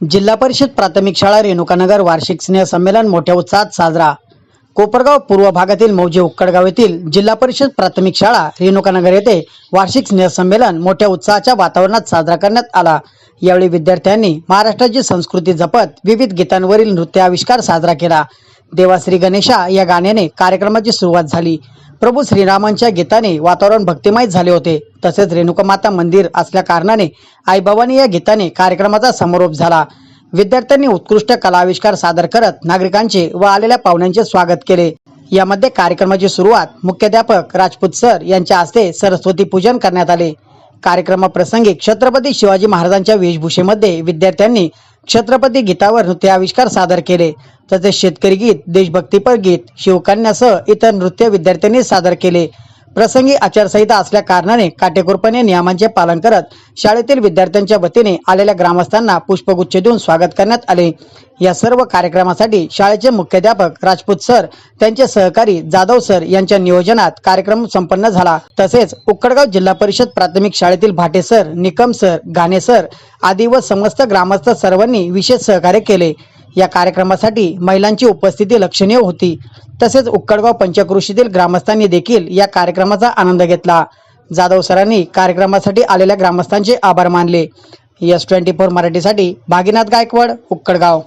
जिल्हा परिषद प्राथमिक शाळा रेणुकानगर वार्षिक स्नेह संमेलन मोठ्या उत्साहात साजरा. कोपरगाव पूर्व भागातील मौजे उक्कडगाव येथील जिल्हा परिषद प्राथमिक शाळा रेणुकानगर येथे वार्षिक स्नेह संमेलन मोठ्या उत्साहाच्या वातावरणात साजरा करण्यात आला. यावेळी विद्यार्थ्यांनी महाराष्ट्राची संस्कृती जपत विविध गीतांवरील नृत्य आविष्कार साजरा केला. देवाश्री गणेशा या गाण्याने कार्यक्रमाची सुरुवात झाली. प्रभू श्रीरामांच्या गीताने वातावरण भक्तिमय झाले होते. तसेच रेणुकामाता मंदिर असल्या कारणाने आईबाबांनी या गीताने कार्यक्रमाचा समारोप झाला. विद्यार्थ्यांनी उत्कृष्ट कला आविष्कार सादर करत नागरिकांचे व आलेल्या पाहुण्यांचे स्वागत केले. यामध्ये कार्यक्रमाची सुरुवात मुख्याध्यापक राजपूत सर यांच्या हस्ते सरस्वती पूजन करण्यात आले. कार्यक्रमाप्रसंगी छत्रपती शिवाजी महाराजांच्या वेशभूषेमध्ये विद्यार्थ्यांनी छत्रपती गीतावर नृत्य आविष्कार सादर केले. तसेच शेतकरी गीत देशभक्तीपर गीत शिवकन्यासह इतर नृत्य विद्यार्थ्यांनी सादर केले. प्रसंगी आचारसंहिता असल्या कारणाने काटेकोरपणे नियमांचे पालन करत शाळेतील विद्यार्थ्यांच्या वतीने आलेल्या ग्रामस्थांना पुष्पगुच्छ देऊन स्वागत करण्यात आले. या सर्व कार्यक्रमासाठी शाळेचे मुख्याध्यापक राजपूत सर त्यांचे सहकारी जाधव सर यांच्या नियोजनात कार्यक्रम संपन्न झाला. तसेच उक्कडगाव जिल्हा परिषद प्राथमिक शाळेतील Bhate sir Nikam sir Gane sir आदी व समस्त ग्रामस्थ सर्वांनी विशेष सहकार्य केले. या कार्यक्रमासाठी महिलांची उपस्थिती लक्षणीय होती. तसेच उक्कडगाव पंचकृषीतील ग्रामस्थांनी देखील या कार्यक्रमाचा आनंद घेतला. जाधव सरांनी कार्यक्रमासाठी आलेल्या ग्रामस्थांचे आभार मानले. एस ट्वेंटी फोर मराठीसाठी भागीनाथ गायकवाड उक्कडगाव.